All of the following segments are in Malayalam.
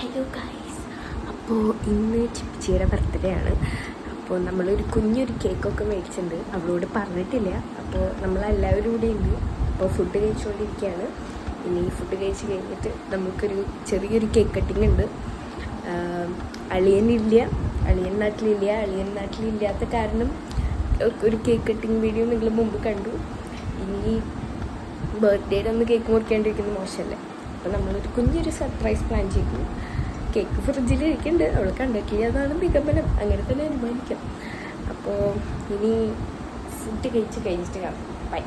ഹലോ ഗൈസ് അപ്പോൾ ഇന്ന് ചിപ്പിച്ചിയുടെ ബർത്ത്ഡേ ആണ് അപ്പോൾ നമ്മളൊരു കുഞ്ഞൊരു കേക്കൊക്കെ മേടിച്ചിട്ടുണ്ട്. അവളോട് പറഞ്ഞിട്ടില്ല. അപ്പോൾ നമ്മളെല്ലാവരും കൂടെ ഉണ്ട് അപ്പോൾ ഫുഡ് കഴിച്ചുകൊണ്ടിരിക്കുകയാണ് ഇനി ഫുഡ് കഴിച്ച് കഴിഞ്ഞിട്ട് നമുക്കൊരു ചെറിയൊരു കേക്ക് കട്ടിങ് ഉണ്ട്. അളിയനില്ല. അളിയൻ നാട്ടിലില്ല. അളിയൻ നാട്ടിലില്ലാത്ത കാരണം ഒരു കേക്ക് കട്ടിങ് വീഡിയോ നിങ്ങൾ മുമ്പ് കണ്ടു. ഇനി ബർത്ത്ഡേയുടെ ഒന്ന് കേക്ക് മുറിക്കേണ്ടിരിക്കുന്നത് മോശമല്ലേ? അപ്പോൾ നമ്മളൊരു കുഞ്ഞൊരു സർപ്രൈസ് പ്ലാൻ ചെയ്തു. കേക്ക് ഫ്രിഡ്ജിൽ ഇരിക്കുന്നുണ്ട് അവൾ ഉണ്ടാക്കിയതാണ് നിഗമനം. അങ്ങനെ തന്നെ അനുമാനിക്കാം. അപ്പോൾ ഇനി ഫുഡ് കഴിച്ച് കഴിഞ്ഞിട്ട് കാണാം. ബൈ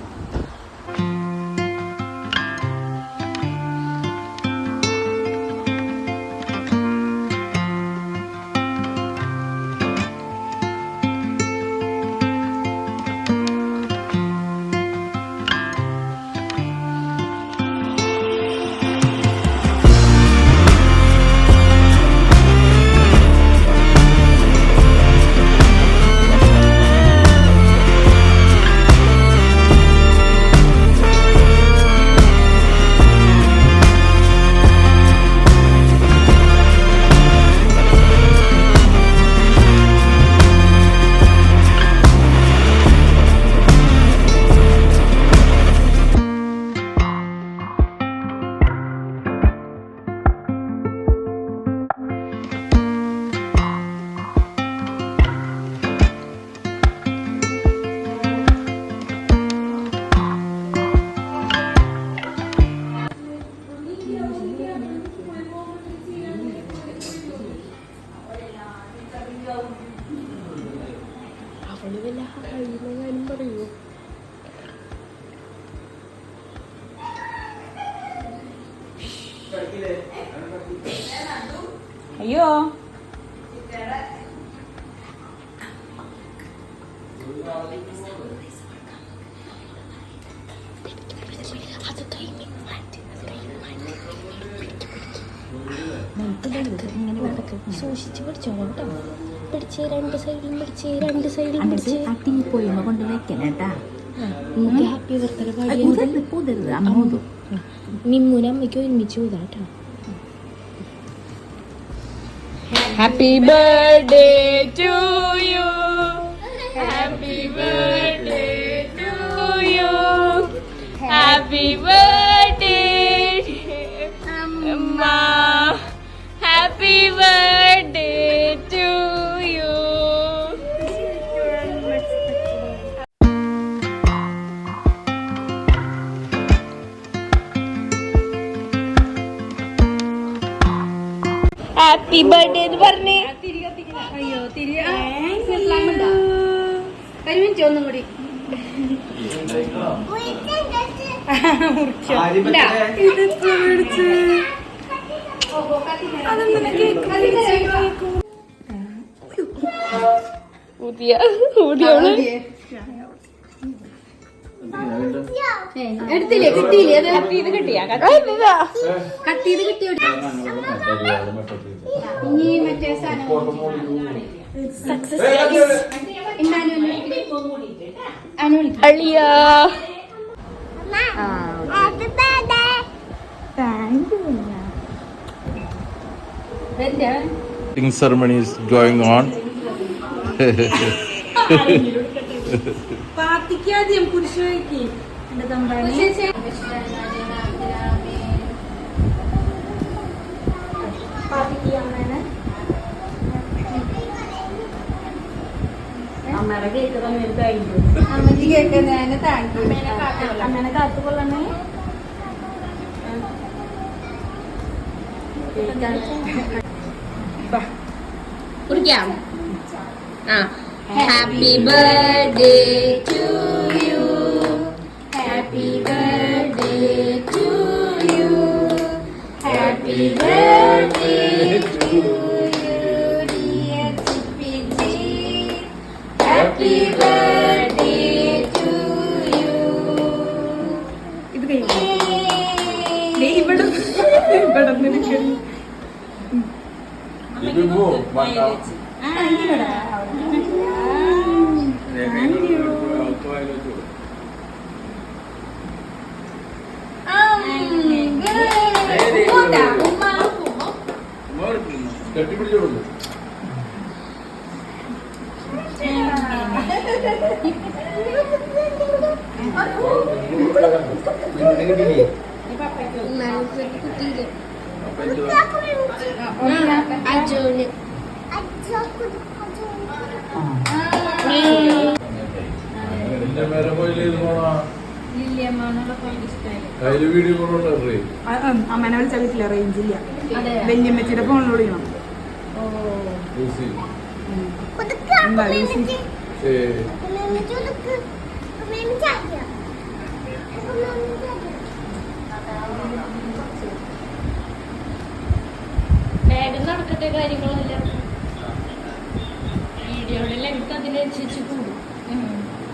അവൾ വല്ല അയ്യോ. ഇങ്ങനെ സൂക്ഷിച്ച് പിടിച്ചോളാം കേട്ടോ പിടിച്ച് രണ്ട് സൈഡിലും പിടിച്ച് രണ്ട് സൈഡിലും പിടിച്ച്. ആ ടീ കൊണ്ട് വെക്കണം കേട്ടാ ഹാപ്പി ബർത്ത്ഡേ പാടിയത് പൂതരുത് മിമ്മുനും അമ്മയ്ക്ക് ഒരുമിച്ച് ഊതാട്ടോ happy birthday to you happy birthday to you Happy birthday, happy birthday എന്ന് പറഞ്ഞേ. അയ്യോ തിരി ഒരു മിനിറ്റ് ഒന്നും കൂടി. പുതിയ പുതിയോൾ എടുത്തില്ലേ കിട്ടിയില്ലേ? അത് ഇത് കിട്ടിയാ? കട്ട് ചെയ്ത് കിട്ടിയോ? ഇനി മറ്റേ Wedding ceremony is going on. പാത്തിക്കാദ്യം കുരിശോയ്ക്ക് എന്റെ തമ്പാനി അമ്മയുടെ കേക്ക് തന്നെ കഴിഞ്ഞു അമ്മയ്ക്ക് കേക്ക് ഞാൻ താങ്ക് യു അമ്മേനെ കാത്തുകൊള്ളണേ കുടിക്കാം. ആ. Happy birthday to you. Happy birthday to you. Happy birthday to you, dear Chippiji happy birthday to you. ഇവിടെ ഇവിടെ നിന്ന് You will move, but now. ഉമ്മ കെട്ടിപ്പിടിച്ചു കൊടുക്കും കുട്ടിയിൽ അപ്പൊ എനിക്ക് അജോന് എന്റെ മേലെ പോയി ചെയ്ത് പോണാ കയ്യിൽ വീഡിയോ കൊണ്ടുണ്ടേ അമ്മനെ വിളിച്ചാൽ കിട്ടില്ല റേഞ്ച് ഇല്ല. വല്യമ്മച്ചിയുടെ ഫോണിൽ വിളിക്കണം. നടക്കട്ടെ കാര്യങ്ങളെല്ലാം. വീഡിയോയുടെ ലെങ്ത് അതിനനുസരിച്ച് കൂടും.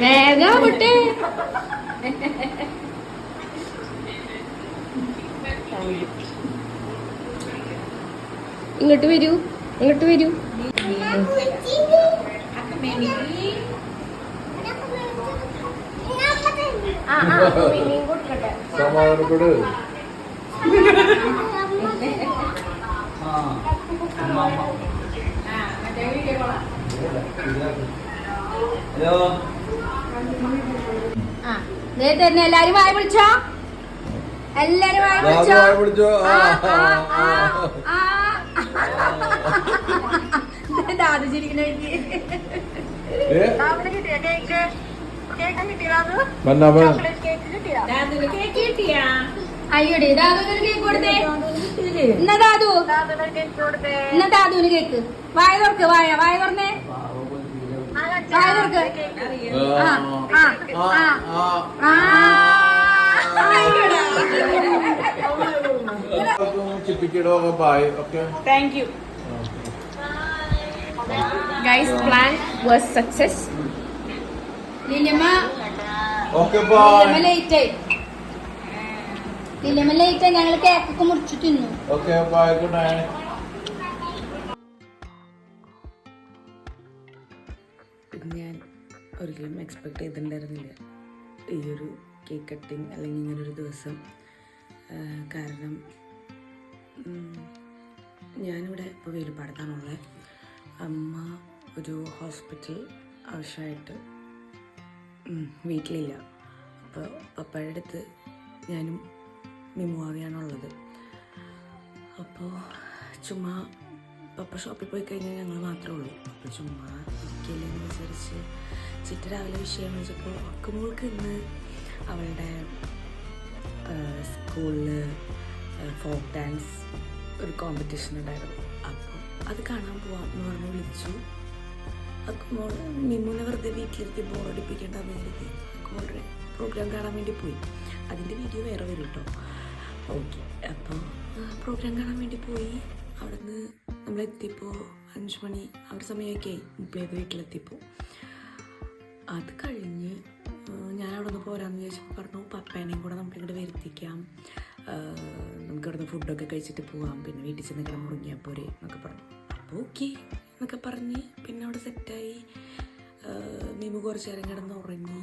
വേഗം ആവട്ടെ ഇങ്ങോട്ട് വരൂ ഇങ്ങോട്ട് വരൂ. സമാധാനപ്പെട് നേരത്തെ തന്നെ എല്ലാരും വായ വിളിച്ചോ എല്ലാരും വായ വിളിച്ചോ ആ, ആ, ആ, ആ, ആ. ആ. ദാദു ചിരിക്കണ? അയ്യോടി ദാദുവിന് കേക്ക് കൊടുത്തേ. എന്നാ ദാദു എന്നാ ദാദുവിന് കേക്ക്. വായ തുറക്ക് വായ വായ തുറന്നേ വായ തുറക്ക് ആ ആ ആ ആ അയ്യോടാ. ചിപ്പിക്കിടോ bye okay thank you guys plan was success okay late ആയി. ലില്യമ്മ ലേറ്റ് ആയി. ഞങ്ങൾ കേക്കൊക്കെ മുറിച്ചു തിന്നു. ഓക്കെ ബൈ ഗുഡ് നൈറ്റ് ഒരിക്കലും എക്സ്പെക്ട് ചെയ്തിട്ടുണ്ടായിരുന്നില്ല. ഈ ഒരു കേക്ക് കട്ടിങ് അല്ലെങ്കിൽ ഇങ്ങനൊരു ദിവസം. കാരണം ഞാനിവിടെ ഇപ്പോൾ വേലുപ്പാടത്താണുള്ളത് അമ്മ ഒരു ഹോസ്പിറ്റൽ ആവശ്യമായിട്ട് വീട്ടിലില്ല. അപ്പോൾ പപ്പയുടെ അടുത്ത് ഞാനും മിമുവാവിയാണുള്ളത്. അപ്പോൾ ചുമ്മാ പപ്പ ഷോപ്പിൽ പോയി കഴിഞ്ഞാൽ ഞങ്ങൾ മാത്രമേ ഉള്ളൂ. അപ്പോൾ ചുമ്മാ ഇരിക്കില്ലെന്ന് വിചാരിച്ച് ചിറ്റ രാവിലെ വിഷയം വെച്ചപ്പോൾ അക്കുമോൾക്ക് ഇന്ന് അവളുടെ സ്കൂളിൽ ഫോക്ക് ഡാൻസ് ഒരു കോമ്പറ്റീഷൻ ഉണ്ടായിരുന്നു. അപ്പോൾ അത് കാണാൻ പോവാം എന്ന് പറഞ്ഞ് വിളിച്ചു. അക്കുമോൾ മിമ്മുനെ വെറുതെ വീട്ടിലിരുത്തി ബോറടിപ്പിക്കേണ്ടെന്ന് കരുതി. അക്കുമോളുടെ പ്രോഗ്രാം കാണാൻ വേണ്ടി പോയി. അതിന്റെ വീഡിയോ വേറെ വരും കേട്ടോ ഓക്കെ അപ്പോൾ പ്രോഗ്രാം കാണാൻ വേണ്ടി പോയി. അവിടെ നിന്ന് നമ്മളെത്തിയപ്പോൾ അഞ്ച് മണി ആ ഒരു സമയമൊക്കെ ആയി. മുപ്പത് വീട്ടിലെത്തിയപ്പോൾ അത് കഴിഞ്ഞ് ഞാൻ അവിടെ നിന്ന് പോരാന്ന് ചോദിച്ചപ്പോൾ പറഞ്ഞു പപ്പേനെയും കൂടെ നമുക്ക് ഇങ്ങോട്ട് വരുത്തിക്കാം. നമുക്ക് നമുക്ക് നിന്ന് ഫുഡൊക്കെ കഴിച്ചിട്ട് പോവാം. പിന്നെ വീട്ടിൽ ചെന്ന് മുറിങ്ങിയാൽ പോരെ എന്നൊക്കെ പറഞ്ഞു. അപ്പോൾ ഓക്കെ എന്നൊക്കെ പറഞ്ഞ് പിന്നെ അവിടെ സെറ്റായി മീമു കുറച്ച് നേരം കിടന്ന് ഉറങ്ങി.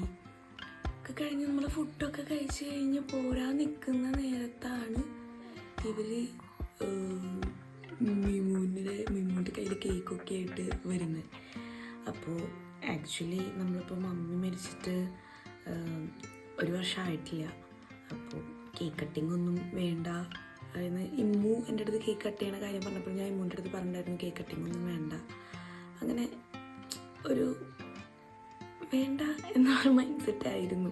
ഒക്കെ കഴിഞ്ഞ് നമ്മൾ ഫുഡൊക്കെ കഴിച്ച് കഴിഞ്ഞ് പോരാൻ നിൽക്കുന്ന നേരത്താണ് ഇവർ മിമുവിന്റെ മിമുവിന്റെ കയ്യിൽ കേക്കൊക്കെ ആയിട്ട് വരുന്നത് അപ്പോൾ ആക്ച്വലി നമ്മളിപ്പോൾ മമ്മി മരിച്ചിട്ട് ഒരു വർഷമായിട്ടില്ല അപ്പോൾ കേക്ക് കട്ടിംഗ് ഒന്നും വേണ്ട. അതായത് ഇമ്മു എന്റെ അടുത്ത് കേക്ക് കട്ട് ചെയ്യണ കാര്യം പറഞ്ഞപ്പോൾ ഞാൻ ഇമ്മുന്റെ അടുത്ത് പറഞ്ഞിട്ടുണ്ടായിരുന്നു കേക്ക് കട്ടിംഗ് ഒന്നും വേണ്ട. അങ്ങനെ ഒരു വേണ്ട എന്നൊരു മൈൻഡ് സെറ്റ് ആയിരുന്നു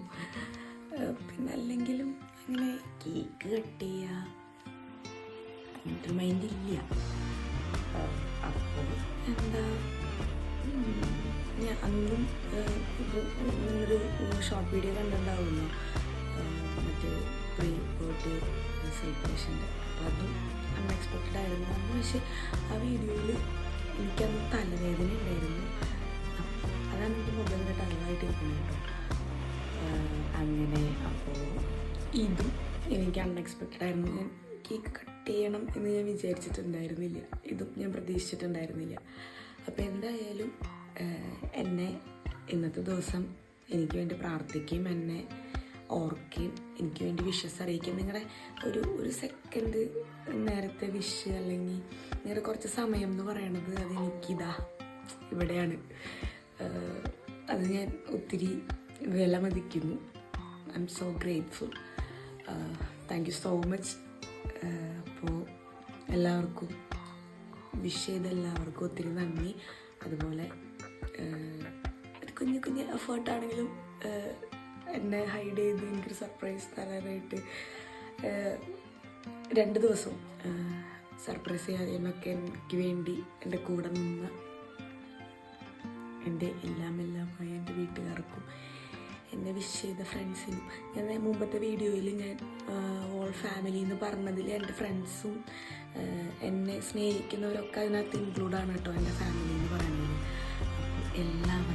പിന്നെ അല്ലെങ്കിലും അങ്ങനെ കേക്ക് കട്ട് ചെയ്യുക അങ്ങനത്തെ മൈൻഡ് ഇല്ല. അപ്പോൾ എന്താ? ഞാൻ അന്നും നിങ്ങളൊരു ഷോർട്ട് വീഡിയോ കണ്ടിട്ടുണ്ടാവുമല്ലോ. ഏഹ്, മറ്റേ പ്രീ ബർത്ത്ഡേ സെലിബ്രേഷന്റെ അപ്പോൾ അതും അൺഎക്സ്പെക്റ്റഡ് ആയിരുന്നു. അന്ന് പക്ഷേ ആ വീഡിയോയിൽ എനിക്കന്ന് തലവേദന ഉണ്ടായിരുന്നു. അതാണ് എനിക്ക് മുഖം ടൈമായിട്ട് ഇരിക്കുന്നത് കേട്ടോ അങ്ങനെ അപ്പോൾ ഇതും എനിക്ക് അൺഎക്സ്പെക്റ്റഡ് ആയിരുന്നു. ഞാൻ കേക്ക് കട്ട് ചെയ്യണം എന്ന് ഞാൻ വിചാരിച്ചിട്ടുണ്ടായിരുന്നില്ല. ഇതും ഞാൻ പ്രതീക്ഷിച്ചിട്ടുണ്ടായിരുന്നില്ല. അപ്പോൾ എന്തായാലും എന്നെ ഇന്നത്തെ ദിവസം എനിക്ക് വേണ്ടി പ്രാർത്ഥിക്കുകയും എന്നെ ഓർക്കുകയും എനിക്ക് വേണ്ടി വിഷസ് അറിയിക്കുകയും നിങ്ങളുടെ ഒരു ഒരു സെക്കൻഡ് നേരത്തെ വിഷ് അല്ലെങ്കിൽ നിങ്ങളുടെ കുറച്ച് സമയം എന്ന് പറയണത് അത് എനിക്കിതാ ഇവിടെയാണ്. അത് ഞാൻ ഒത്തിരി വില മതിക്കുന്നു I am so grateful thank you so much അപ്പോൾ എല്ലാവർക്കും വിഷ് ചെയ്ത എല്ലാവർക്കും ഒത്തിരി നന്ദി. അതുപോലെ ഒരു കുഞ്ഞു കുഞ്ഞു എഫേർട്ടാണെങ്കിലും എന്നെ ഹൈഡ് ചെയ്ത് എനിക്കൊരു സർപ്രൈസ് തരാനായിട്ട് രണ്ട് ദിവസം സർപ്രൈസ് ചെയ്യാനൊക്കെ എനിക്ക് വേണ്ടി എന്റെ കൂടെ നിന്ന എന്റെ എല്ലാം എല്ലാമായ എന്റെ വീട്ടുകാർക്കും എന്നെ വിഷ് ചെയ്ത ഫ്രണ്ട്സിനും ഞാൻ മുമ്പത്തെ വീഡിയോയിൽ ഞാൻ ഓൾ ഫാമിലി എന്ന് പറഞ്ഞതിൽ എന്റെ ഫ്രണ്ട്സും എന്നെ സ്നേഹിക്കുന്നവരൊക്കെ അതിനകത്ത് ഇൻക്ലൂഡാണ് കേട്ടോ എന്റെ ഫാമിലി എന്ന് പറയുന്നത്. എല്ലാവർക്കും